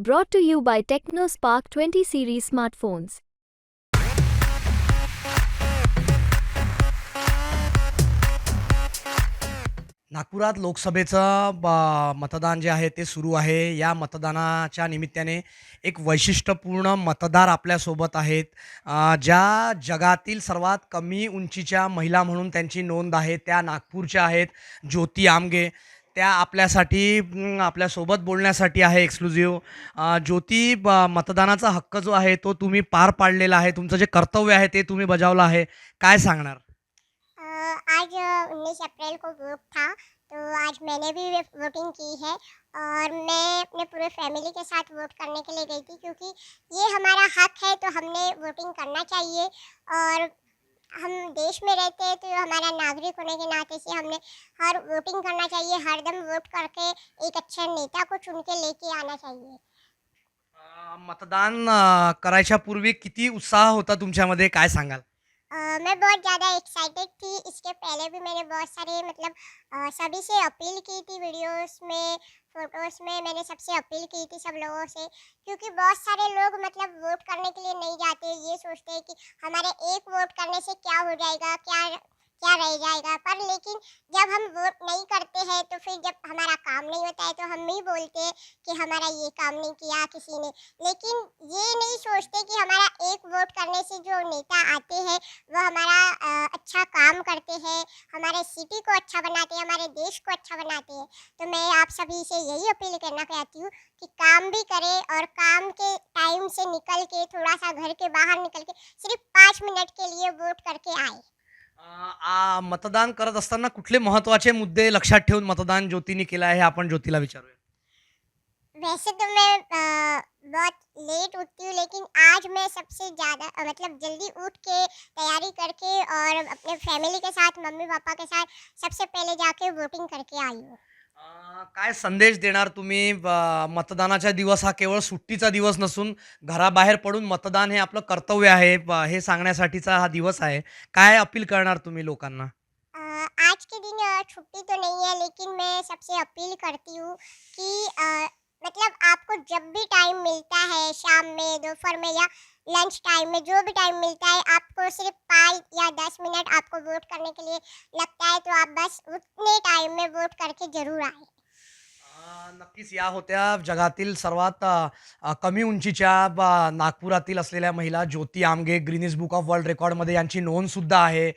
Brought to you by TechnoSpark 20 series smartphones. नागपुरात लोकसभेचं ब- मतदान जे आहे ते सुरू आहे. या मतदानाच्या निमित्ताने एक वैशिष्ट्यपूर्ण मतदार आपल्यासोबत आहेत. ज्या जगातील सर्वात कमी उंचीच्या महिला म्हणून त्यांची नोंद आहे त्या नागपूरच्या आहेत ज्योती आमगे. त्या आपल्यासाठी आपल्यासोबत बोलण्यासाठी आहे एक्सक्लुझिव्ह ज्योती ब- मतदानाचा हक्क जो आहे तो तुम्ही पार पाडलेला आहे. तुमचं जे कर्तव्य आहे ते तुम्ही बजावलं आहे. काय सांगणार? आज उन्नीस अप्रैल को वोट था तो आज मैंने भी वोटिंग की है और मैं अपने पूरे फैमिली के साथ वोट करने के लिए गई थी क्योंकि ये हमारा हक है तो हमने वोटिंग करना चाहिए और हम देश में रहते हैं तो हमारा नागरिक होने के नाते से हमने हर वोटिंग करना चाहिए हरदम वोट करके एक अच्छे नेता को चुन के लेके आना चाहिए। मतदान करायच्या पूर्वी किती उत्साह होता तुमच्यामध्ये? काय सांगाल? मैं बहुत ज़्यादा एक्साइटेड थी। इसके पहले भी मैंने बहुत सारे मतलब सभी से अपील की थी वीडियोस में फोटोस में, मैंने सबसे अपील की थी सब लोगों से। क्योंकि बहुत सारे लोग मतलब वोट करने के लिए नहीं जाते, ये सोचते हैं कि हमारे एक वोट करने से क्या हो जाएगा, क्या क्या रह जाएगा। पर लेकिन जब हम वोट नहीं करते हैं तो फिर जब हमारा काम नहीं होता है तो हम ही बोलते हैं कि हमारा ये काम नहीं किया किसी ने। लेकिन ये नहीं सोचते कि हमारा एक वोट करने से जो नेता आते हैं वो हमारा अच्छा काम करते हैं हमारे सिटी को अच्छा बनाते हैं हमारे देश को अच्छा बनाते हैं। तो मैं आप सभी से यही अपील करना चाहती हूँ कि काम भी करें और काम के टाइम से निकल के थोड़ा सा घर के बाहर निकल के सिर्फ़ पाँच मिनट के लिए वोट करके आए। अ, आ, मतदान करत असताना कुठले मुद्दे ठेवून मतदान ज्योतीने केलं आहे हे आपण ज्योतीला विचारूया. वैसे तो मैं बहुत लेट उठती हूँ लेकिन आज मैं सबसे ज़्यादा मतलब जल्दी उठ के तैयारी करके और अपने फैमिली के साथ मम्मी पापा के साथ सबसे पहले जाके वोटिंग करके आई हूँ। काय संदेश देणार तुम्ही? मतदानाचा दिवस हा केवळ सुट्टीचा दिवस नसून घराबाहेर पडून मतदान हे आपलं कर्तव्य आहे हे सांगण्यासाठीचा हा दिवस आहे. काय अपील करणार तुम्ही लोकांना? आज के दिन छुट्टी तो नहीं है लेकिन मैं सबसे अपील करती हूँ कि मतलब आपको जब भी टाइम मिलता है, शाम में, दोपहर में या लंच टाइम में, जो भी टाइम मिलता है, आपको सिर्फ़ पाँच या दस मिनट आपको वोट करने के लिए लगता है तो आप बस उतने टाइम में वोट करके ज़रूर आए। नक्कीच या होत्या. जगातील सर्वात कमी उंचीच्या नागपुरातील असलेल्या महिला Jyoti Amge Guinness book of world रेकॉर्डमध्ये यांची नोंदसुद्धा आहे.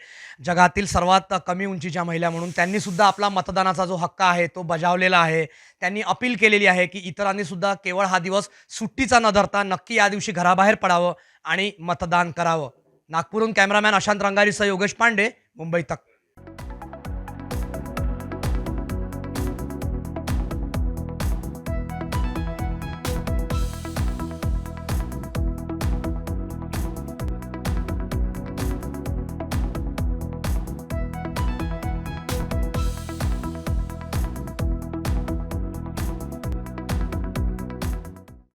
जगातील सर्वात कमी उंचीच्या महिला म्हणून त्यांनीसुद्धा आपला मतदानाचा जो हक्क आहे तो बजावलेला आहे. त्यांनी अपील केलेली आहे की इतरांनीसुद्धा केवळ हा दिवस सुट्टीचा न धरता नक्की या दिवशी घराबाहेर पडावं आणि मतदान करावं. नागपूरहून कॅमेरामॅन अशांत रंगारीसह योगेश पांडे मुंबई तक.